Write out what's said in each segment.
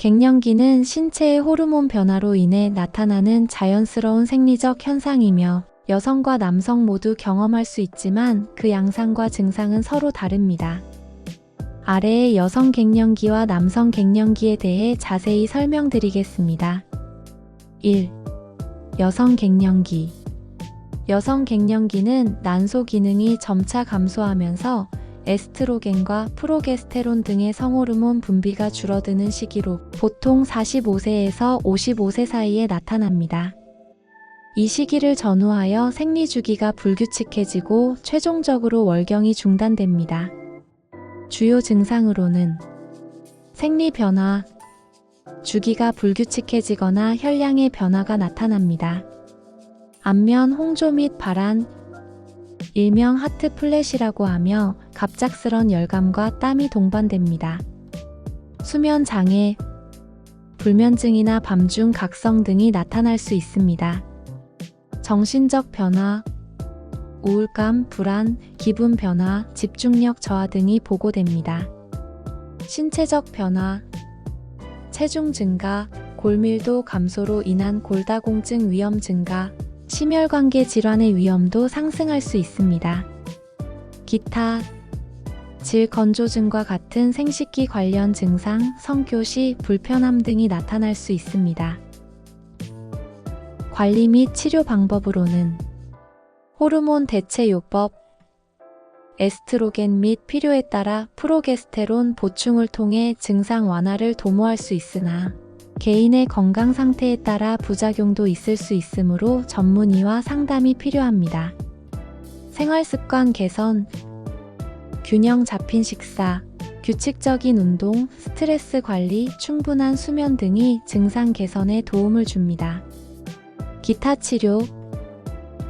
갱년기는 신체의 호르몬 변화로 인해 나타나는 자연스러운 생리적 현상이며 여성과 남성 모두 경험할 수 있지만 그 양상과 증상은 서로 다릅니다. 아래의 여성 갱년기와 남성 갱년기에 대해 자세히 설명드리겠습니다. 1. 여성 갱년기 여성 갱년기는 난소 기능이 점차 감소하면서 에스트로겐과 프로게스테론 등의 성호르몬 분비가 줄어드는 시기로 보통 45세에서 55세 사이에 나타납니다. 이 시기를 전후하여 생리 주기가 불규칙해지고 최종적으로 월경이 중단됩니다. 주요 증상으로는 생리 변화, 주기가 불규칙해지거나 혈량의 변화가 나타납니다. 안면 홍조 및 발한, 일명 하트 플랫이라고 하며 갑작스런 열감과 땀이 동반됩니다. 수면 장애, 불면증이나 밤중 각성 등이 나타날 수 있습니다. 정신적 변화, 우울감, 불안, 기분 변화, 집중력 저하 등이 보고됩니다. 신체적 변화, 체중 증가, 골밀도 감소로 인한 골다공증 위험 증가, 심혈관계 질환의 위험도 상승할 수 있습니다. 기타, 질 건조증과 같은 생식기 관련 증상, 성교 시, 불편함 등이 나타날 수 있습니다. 관리 및 치료 방법으로는 호르몬 대체 요법, 에스트로겐 및 필요에 따라 프로게스테론 보충을 통해 증상 완화를 도모할 수 있으나 개인의 건강 상태에 따라 부작용도 있을 수 있으므로 전문의와 상담이 필요합니다. 생활 습관 개선, 균형 잡힌 식사, 규칙적인 운동, 스트레스 관리, 충분한 수면 등이 증상 개선에 도움을 줍니다. 기타 치료,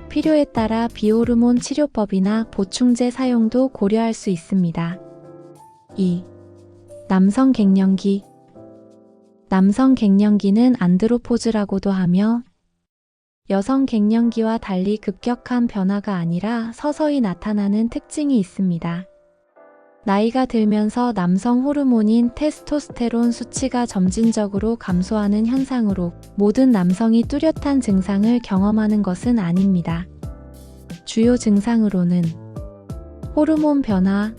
필요에 따라 비호르몬 치료법이나 보충제 사용도 고려할 수 있습니다. 2. 남성 갱년기 남성 갱년기는 안드로포즈라고도 하며 여성 갱년기와 달리 급격한 변화가 아니라 서서히 나타나는 특징이 있습니다. 나이가 들면서 남성 호르몬인 테스토스테론 수치가 점진적으로 감소하는 현상으로 모든 남성이 뚜렷한 증상을 경험하는 것은 아닙니다. 주요 증상으로는 호르몬 변화,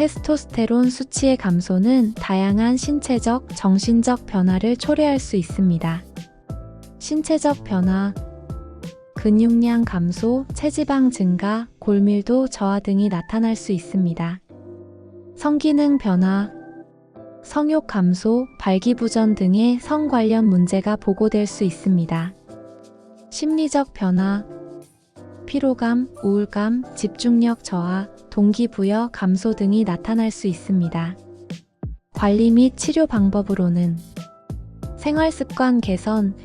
테스토스테론 수치의 감소는 다양한 신체적, 정신적 변화를 초래할 수 있습니다. 신체적 변화, 근육량 감소, 체지방 증가, 골밀도 저하 등이 나타날 수 있습니다. 성기능 변화, 성욕 감소, 발기부전 등의 성 관련 문제가 보고될 수 있습니다. 심리적 변화, 피로감, 우울감, 집중력 저하, 동기부여 감소 등이 나타날 수 있습니다. 관리 및 치료 방법으로는 생활 습관 개선,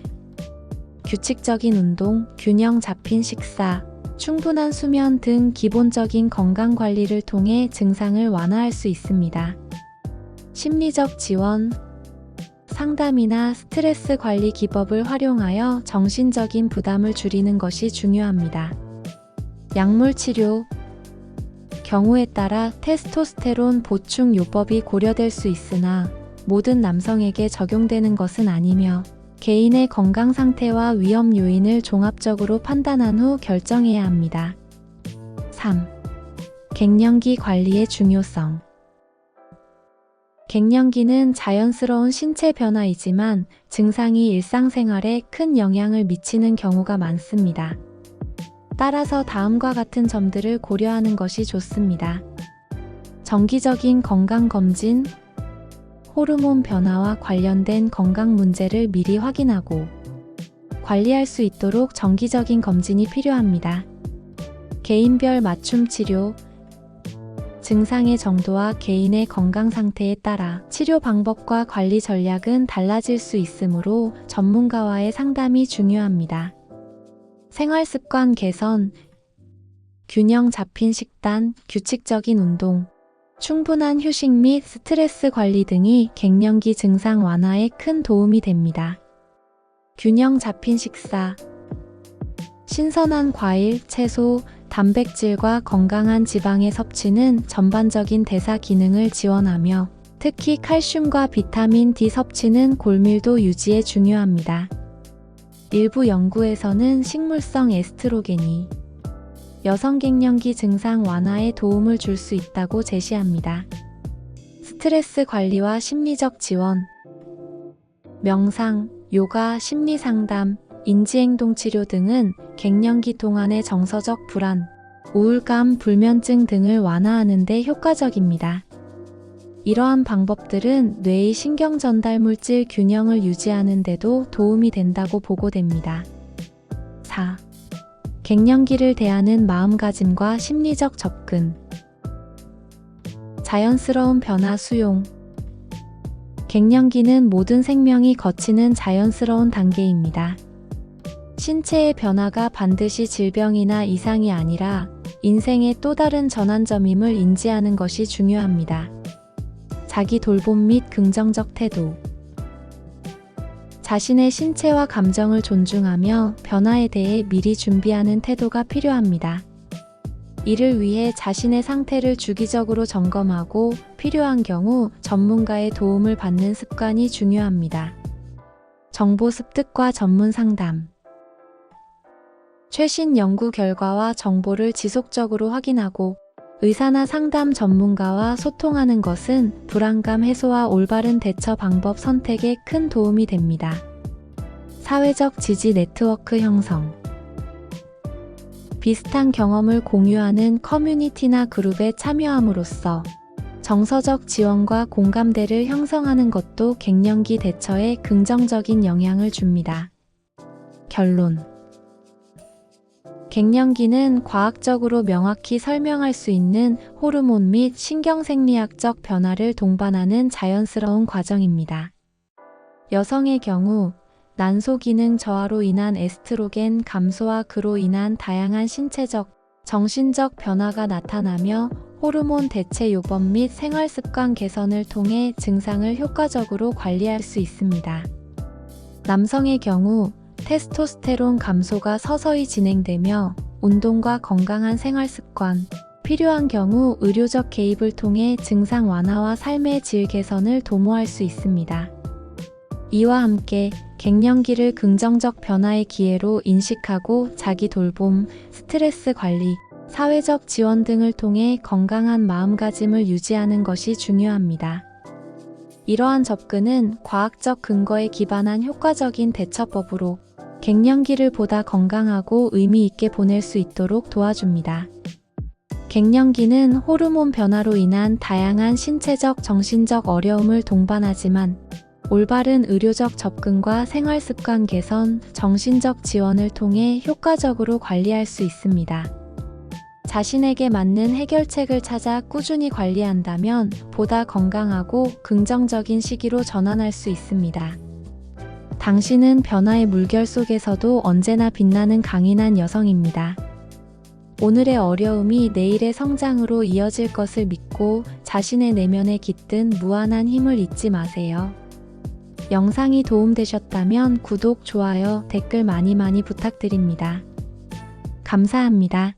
규칙적인 운동, 균형 잡힌 식사, 충분한 수면 등 기본적인 건강 관리를 통해 증상을 완화할 수 있습니다. 심리적 지원, 상담이나 스트레스 관리 기법을 활용하여 정신적인 부담을 줄이는 것이 중요합니다. 약물 치료, 경우에 따라 테스토스테론 보충 요법이 고려될 수 있으나 모든 남성에게 적용되는 것은 아니며 개인의 건강 상태와 위험 요인을 종합적으로 판단한 후 결정해야 합니다. 3. 갱년기 관리의 중요성. 갱년기는 자연스러운 신체 변화이지만 증상이 일상생활에 큰 영향을 미치는 경우가 많습니다. 따라서 다음과 같은 점들을 고려하는 것이 좋습니다. 정기적인 건강검진, 호르몬 변화와 관련된 건강 문제를 미리 확인하고 관리할 수 있도록 정기적인 검진이 필요합니다. 개인별 맞춤 치료, 증상의 정도와 개인의 건강 상태에 따라 치료 방법과 관리 전략은 달라질 수 있으므로 전문가와의 상담이 중요합니다. 생활 습관 개선, 균형 잡힌 식단, 규칙적인 운동, 충분한 휴식 및 스트레스 관리 등이 갱년기 증상 완화에 큰 도움이 됩니다. 균형 잡힌 식사, 신선한 과일, 채소, 단백질과 건강한 지방의 섭취는 전반적인 대사 기능을 지원하며 특히 칼슘과 비타민 D 섭취는 골밀도 유지에 중요합니다. 일부 연구에서는 식물성 에스트로겐이 여성 갱년기 증상 완화에 도움을 줄 수 있다고 제시합니다. 스트레스 관리와 심리적 지원, 명상, 요가, 심리 상담, 인지행동 치료 등은 갱년기 동안의 정서적 불안, 우울감, 불면증 등을 완화하는 데 효과적입니다. 이러한 방법들은 뇌의 신경 전달 물질 균형을 유지하는 데도 도움이 된다고 보고됩니다. 4. 갱년기를 대하는 마음가짐과 심리적 접근. 자연스러운 변화 수용. 갱년기는 모든 생명이 거치는 자연스러운 단계입니다. 신체의 변화가 반드시 질병이나 이상이 아니라 인생의 또 다른 전환점임을 인지하는 것이 중요합니다. 자기 돌봄 및 긍정적 태도. 자신의 신체와 감정을 존중하며 변화에 대해 미리 준비하는 태도가 필요합니다. 이를 위해 자신의 상태를 주기적으로 점검하고 필요한 경우 전문가의 도움을 받는 습관이 중요합니다. 정보 습득과 전문 상담. 최신 연구 결과와 정보를 지속적으로 확인하고 의사나 상담 전문가와 소통하는 것은 불안감 해소와 올바른 대처 방법 선택에 큰 도움이 됩니다. 사회적 지지 네트워크 형성. 비슷한 경험을 공유하는 커뮤니티나 그룹에 참여함으로써 정서적 지원과 공감대를 형성하는 것도 갱년기 대처에 긍정적인 영향을 줍니다. 결론. 갱년기는 과학적으로 명확히 설명할 수 있는 호르몬 및 신경생리학적 변화를 동반하는 자연스러운 과정입니다. 여성의 경우 난소 기능 저하로 인한 에스트로겐 감소와 그로 인한 다양한 신체적, 정신적 변화가 나타나며 호르몬 대체 요법 및 생활 습관 개선을 통해 증상을 효과적으로 관리할 수 있습니다. 남성의 경우 테스토스테론 감소가 서서히 진행되며 운동과 건강한 생활 습관, 필요한 경우 의료적 개입을 통해 증상 완화와 삶의 질 개선을 도모할 수 있습니다. 이와 함께 갱년기를 긍정적 변화의 기회로 인식하고 자기 돌봄, 스트레스 관리, 사회적 지원 등을 통해 건강한 마음가짐을 유지하는 것이 중요합니다. 이러한 접근은 과학적 근거에 기반한 효과적인 대처법으로 갱년기를 보다 건강하고 의미 있게 보낼 수 있도록 도와줍니다. 갱년기는 호르몬 변화로 인한 다양한 신체적, 정신적 어려움을 동반하지만 올바른 의료적 접근과 생활 습관 개선, 정신적 지원을 통해 효과적으로 관리할 수 있습니다. 자신에게 맞는 해결책을 찾아 꾸준히 관리한다면 보다 건강하고 긍정적인 시기로 전환할 수 있습니다. 당신은 변화의 물결 속에서도 언제나 빛나는 강인한 여성입니다. 오늘의 어려움이 내일의 성장으로 이어질 것을 믿고 자신의 내면에 깃든 무한한 힘을 잊지 마세요. 영상이 도움되셨다면 구독, 좋아요, 댓글 많이 많이 부탁드립니다. 감사합니다.